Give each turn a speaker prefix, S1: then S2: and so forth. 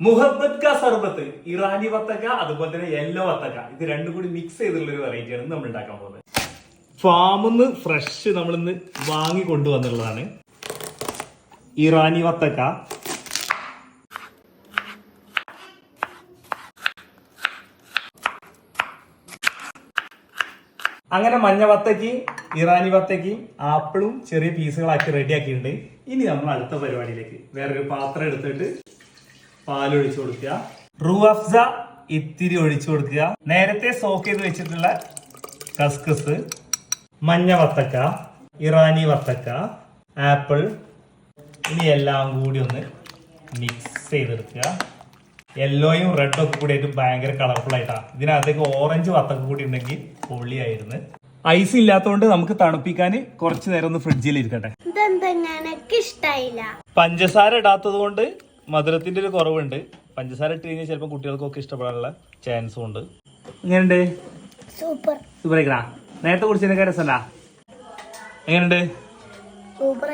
S1: മുഹബത്ത് ക സർബത്ത് ഇറാനി വത്തക്ക അതുപോലെ തന്നെ യെല്ലോ വത്തക്ക. ഇത് രണ്ടും കൂടി മിക്സ് ചെയ്തിട്ടുള്ള ഒരു വെറൈറ്റിയാണ് നമ്മൾ ഉണ്ടാക്കാൻ പോകുന്നത്. ഫാമിന്ന് ഫ്രഷ് നമ്മൾ ഇന്ന് വാങ്ങി കൊണ്ടുവന്നുള്ളതാണ് ഇറാനി വത്തക്ക. അങ്ങനെ മഞ്ഞ വത്തക്കയും ഇറാനി വത്തക്കയും ആപ്പിളും ചെറിയ പീസുകളാക്കി റെഡിയാക്കിയിട്ടുണ്ട് ഇനി നമ്മൾ അടുത്ത പരിപാടിയിലേക്ക് വേറൊരു പാത്രം എടുത്തിട്ട് പാലൊഴിച്ചു കൊടുക്കുക. റൂഅഫ്സ ഇത്തിരി ഒഴിച്ചു കൊടുക്കുക. നേരത്തെ സോക്ക് ചെയ്ത് വെച്ചിട്ടുള്ള കസ്കസ് മഞ്ഞ വത്തക്ക ഇറാനി വത്തക്ക ആപ്പിൾ ഇനി എല്ലാം കൂടി ഒന്ന് മിക്സ് ചെയ്തെടുക്കുക. യെല്ലോയും റെഡും ഒക്കെ കൂടി ആയിട്ട് ഭയങ്കര കളർഫുൾ ആയിട്ടാണ് ഇതിനകത്തേക്ക് ഓറഞ്ച് വത്തക്ക കൂടി ഉണ്ടെങ്കിൽ പൊള്ളിയായിരുന്നു. ഐസ് ഇല്ലാത്തതുകൊണ്ട് നമുക്ക് തണുപ്പിക്കാൻ കുറച്ച് നേരം ഒന്ന് ഫ്രിഡ്ജിൽ ഇരിക്കട്ടെ.
S2: ഇതെന്താ? എനിക്ക് ഇഷ്ടായില്ല
S1: പഞ്ചസാര ഇടാത്തത് കൊണ്ട് മധുരത്തിന്റെ ഒരു കുറവുണ്ട്. പഞ്ചസാര ഇട്ട് കഴിഞ്ഞാൽ ചിലപ്പോൾ കുട്ടികൾക്കൊക്കെ ഇഷ്ടപ്പെടാനുള്ള ചാൻസും ഉണ്ട്. എങ്ങനെയുണ്ട്?
S2: സൂപ്പർ
S1: സൂപ്പർ നേരത്തെ കുടിച്ചതിനൊക്കെ രസമല്ല? എങ്ങനെയുണ്ട്?
S2: സൂപ്പർ